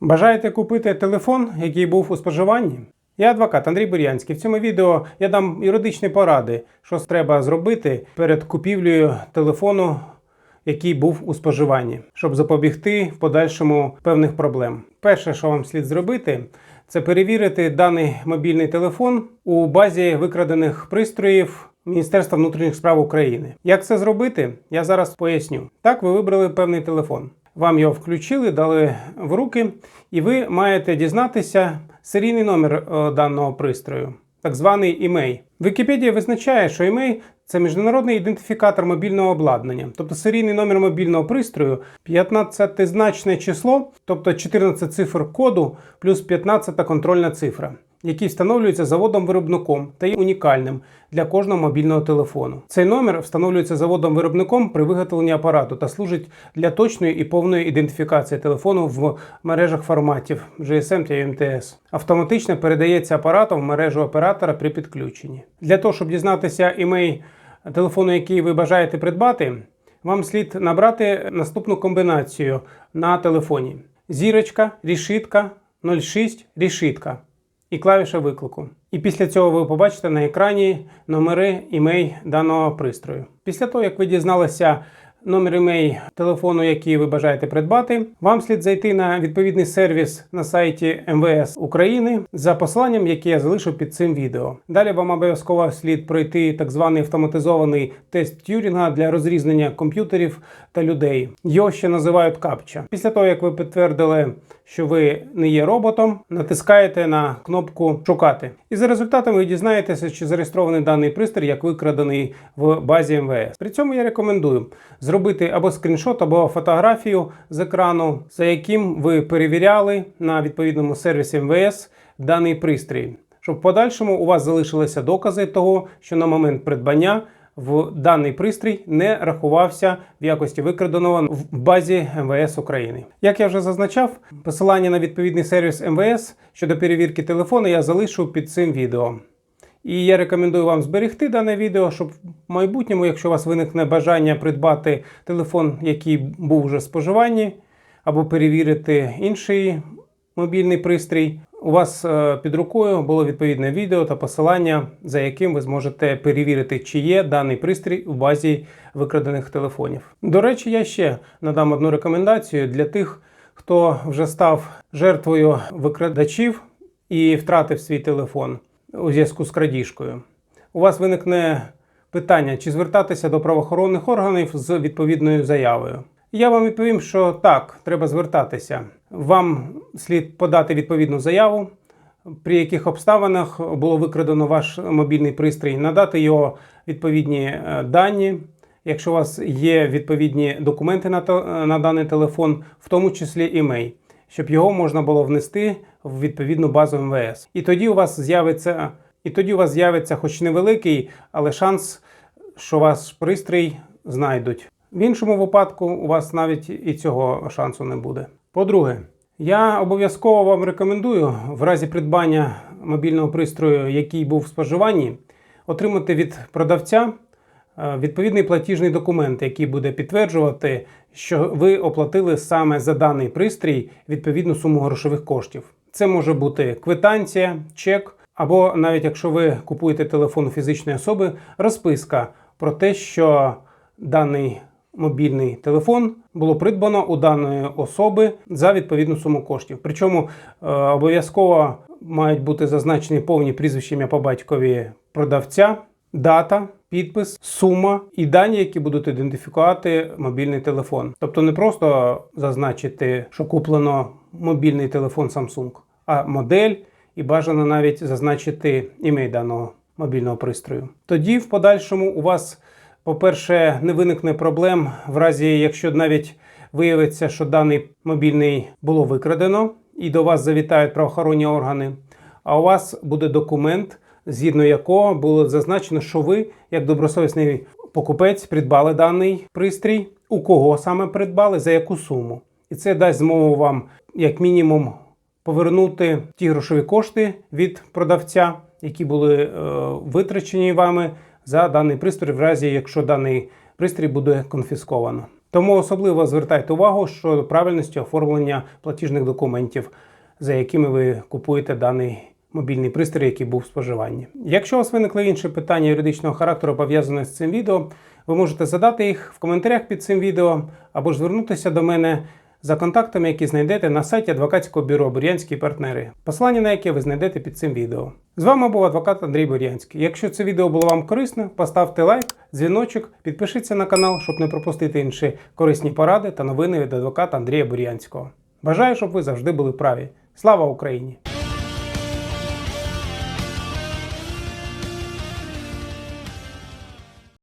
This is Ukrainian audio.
Бажаєте купити телефон, який був у споживанні? Я адвокат Андрій Бурянський. В цьому відео я дам юридичні поради, що треба зробити перед купівлею телефону, який був у споживанні, щоб запобігти в подальшому певних проблем. Перше, що вам слід зробити, це перевірити даний мобільний телефон у базі викрадених пристроїв Міністерства внутрішніх справ України. Як це зробити, я зараз поясню. Так, ви вибрали певний телефон. Вам його включили, дали в руки, і ви маєте дізнатися серійний номер е, даного пристрою, так званий імей. Вікіпедія визначає, що імей це міжнародний ідентифікатор мобільного обладнання, тобто серійний номер мобільного пристрою, 15-значне число, тобто 14 цифр коду плюс 15 контрольна цифра, який встановлюється заводом-виробником та є унікальним для кожного мобільного телефону. Цей номер встановлюється заводом-виробником при виготовленні апарату та служить для точної і повної ідентифікації телефону в мережах форматів GSM та UMTS. Автоматично передається апаратом в мережу оператора при підключенні. Для того, щоб дізнатися імей телефону, який ви бажаєте придбати, вам слід набрати наступну комбінацію на телефоні: зірочка, рішитка, 06, рішитка і клавіша виклику. І після цього ви побачите на екрані номери імей даного пристрою. Після того, як ви дізналися номер імей телефону, який ви бажаєте придбати, вам слід зайти на відповідний сервіс на сайті МВС України за посиланням, яке я залишу під цим відео. Далі вам обов'язково слід пройти так званий автоматизований тест Тюрінга для розрізнення комп'ютерів та людей. Його ще називають капча. Після того, як ви підтвердили, що ви не є роботом, натискаєте на кнопку Шукати. І за результатами ви дізнаєтеся, чи зареєстрований даний пристрій як викрадений в базі МВС. При цьому я рекомендую зробити або скріншот, або фотографію з екрану, за яким ви перевіряли на відповідному сервісі МВС даний пристрій, щоб в подальшому у вас залишилися докази того, що на момент придбання в даний пристрій не рахувався в якості викраденого в базі МВС України. Як я вже зазначав, посилання на відповідний сервіс МВС щодо перевірки телефону я залишу під цим відео. І я рекомендую вам зберегти дане відео, щоб в майбутньому, якщо у вас виникне бажання придбати телефон, який був вже в споживанні, або перевірити інший мобільний пристрій, у вас е, під рукою було відповідне відео та посилання, за яким ви зможете перевірити, чи є даний пристрій у базі викрадених телефонів. До речі, я ще надам одну рекомендацію для тих, хто вже став жертвою викрадачів і втратив свій телефон у зв'язку з крадіжкою. У вас виникне питання, чи звертатися до правоохоронних органів з відповідною заявою. Я вам відповім, що так, треба звертатися. Вам слід подати відповідну заяву, при яких обставинах було викрадено ваш мобільний пристрій, надати його відповідні е, дані. Якщо у вас є відповідні документи на, на даний телефон, в тому числі імей, щоб його можна було внести в відповідну базу МВС. І тоді у вас з'явиться, і тоді у вас з'явиться, хоч невеликий, але шанс, що ваш пристрій знайдуть. В іншому випадку у вас навіть і цього шансу не буде. По-друге, я обов'язково вам рекомендую в разі придбання мобільного пристрою, який був в споживанні, отримати від продавця е, відповідний платіжний документ, який буде підтверджувати, що ви оплатили саме за даний пристрій відповідну суму грошових коштів. Це може бути квитанція, чек, або навіть якщо ви купуєте телефон фізичної особи, розписка про те, що даний мобільний телефон було придбано у даної особи за відповідну суму коштів. Причому е, обов'язково мають бути зазначені повні прізвища ім'я по батькові продавця, дата, підпис, сума і дані, які будуть ідентифікувати мобільний телефон. Тобто не просто зазначити, що куплено мобільний телефон Samsung, а модель і бажано навіть зазначити імей даного мобільного пристрою. Тоді в подальшому у вас по-перше, не виникне проблем в разі, якщо навіть виявиться, що даний мобільний було викрадено, і до вас завітають правоохоронні органи. А у вас буде документ, згідно якого було зазначено, що ви, як добросовісний покупець, придбали даний пристрій, у кого саме придбали, за яку суму. І це дасть змогу вам, як мінімум, повернути ті грошові кошти від продавця, які були е, витрачені вами за даний пристрій, в разі якщо даний пристрій буде конфісковано. Тому особливо звертайте увагу щодо правильності оформлення платіжних документів, за якими ви купуєте даний мобільний пристрій, який був в споживанні. Якщо у вас виникли інші питання юридичного характеру пов'язані з цим відео, ви можете задати їх в коментарях під цим відео або ж звернутися до мене за контактами, які знайдете на сайті адвокатського бюро Бур'янські партнери, посилання на яке ви знайдете під цим відео. З вами був адвокат Андрій Бур'янський. Якщо це відео було вам корисне, поставте лайк, дзвіночок, підпишіться на канал, щоб не пропустити інші корисні поради та новини від адвоката Андрія Бур'янського. Бажаю, щоб ви завжди були праві. Слава Україні!